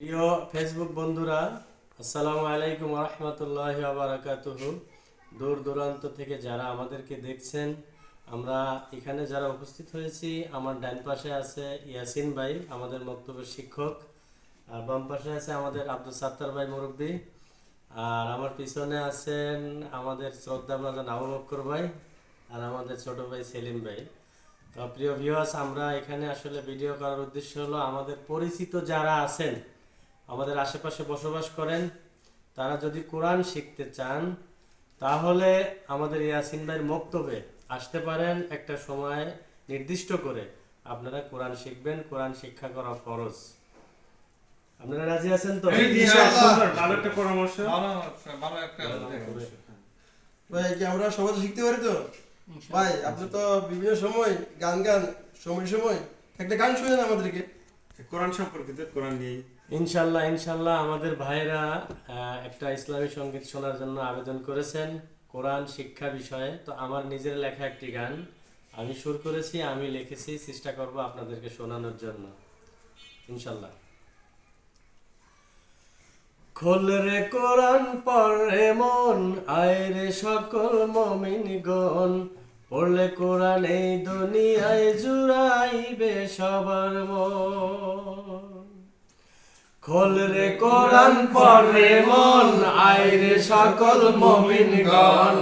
প্রিয় ফেসবুক বন্ধুরা, আসসালামু আলাইকুম রহমতুল্লাহ আবরাকাতুহ দূর দূরান্ত থেকে যারা আমাদেরকে দেখছেন, আমরা এখানে যারা উপস্থিত হয়েছি, আমার ডান পাশে আছে ইয়াসিন ভাই, আমাদের বক্তব্য শিক্ষক, আর বাম পাশে আছে আমাদের আব্দুল সাত্তার ভাই মুরব্বী, আর আমার পিছনে আছেন আমাদের শ্রদ্ধা বাজান আবু বক্কর ভাই, আর আমাদের ছোট ভাই সেলিম ভাই। তো প্রিয় ভিউয়ার্স আমরা এখানে আসলে ভিডিও করার উদ্দেশ্য হলো আমাদের পরিচিত যারা আছেন আমাদের আশেপাশে বসবাস করেন তারা যদি কোরআন শিখতে চান তাহলে আমাদের ইয়াসিন ভাইয়ের মক্তবে আসতে পারেন একটা সময় নির্দিষ্ট করে। আপনারা কোরআন শিখবেন কোরআন শিক্ষা করা ফরজ। আপনারা রাজি আছেন তো? ভালো একটা পরামর্শ। ভালো একটা ভাই কি আমরা সমাজ শিখতে পারি তো? ভাই আপনি তো বিভিন্ন সময় গান গান সময় সময় একটা গান শুনেন আমাদেরকে। কোরআন সম্পর্কিত কোরআন নিয়ে। ইনশাল্লাহ ইনশাল্লাহ আমাদের ভাইরা একটা ইসলামী সংগীত শোনার জন্য আবেদন করেছেন কোরআন শিক্ষা বিষয়ে। তো আমার নিজের লেখা একটি গান। আমি সুর করেছি, আমি লিখেছি, চেষ্টা করব আপনাদেরকে শোনানোর জন্য। ইনশাল্লাহ খোল রে কোরআন, পড়ে মন, আয় রে সকল মমিনগণ পড়লে কোরআন এই দুনিয়ায় জুড়াইবে সবার মন। খোল রে কোরআন পড়ে মন, আয় রে সকল মমিনগণ।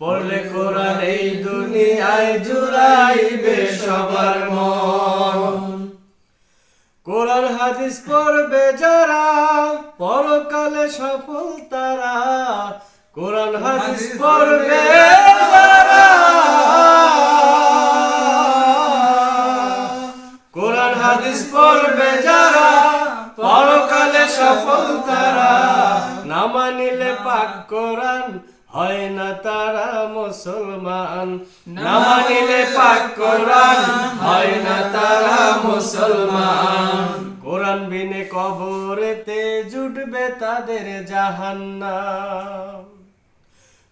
পড়লে কোরআন এই দুনিয়ায় জুড়াইবে সবার মন। কোরআন হাদিস পড়বে যারা, পরকালে সফল তারা। কোরআন হাদিস পড়বে যারা, কোরআন হাদিস পড়বে যারা সফল তারা না মানিলে পাক কোরআন হয় না তারা মুসলমান। না মানিলে পাক কোরআন হয় না তারা মুসলমান। কোরআন বিনে কবরেতে জুটবে তাদের জাহান্নাম।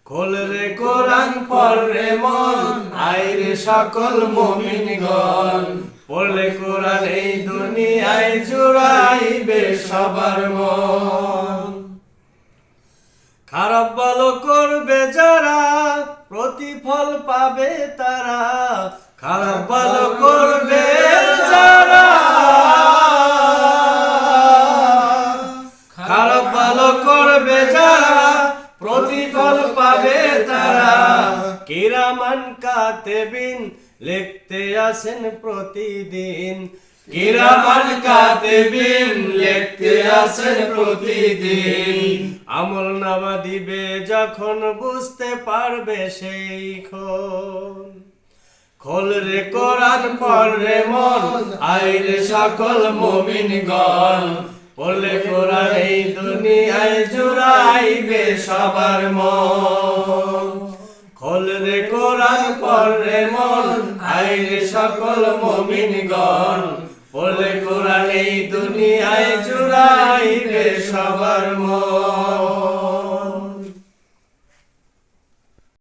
খোল রে কোরআন পড়রে মন আইরে সকল মুমিনগণ। পড়লে কোরআন এই দুনিয়ায় জুড়াইবে সবার মন। খারাপ ভালো করবে যারা, প্রতিফল পাবে তারা। খারাপ ভালো করবে প্রতিফল পাবে তারা। কিরামান কাতেবিন লিখতে আসেন প্রতিদিন। কিরামান কাতেবিন লিখতে আসেন প্রতিদিন। আমল নামা দিবে যখন বুঝতে পারবে সেই খন। খোল রে কোরআন পড়রে মন আই রে সকল মুমিনগণ। পড়লে কোরআন এই দুনিয়ায় জুড়াইবে সবার মন। খোল রে কোরআন পড়রে মন আইরে সকল মুমিনগণ। বলে কোরআন এই দুনিয়ায় জুড়াইবে সবার মন।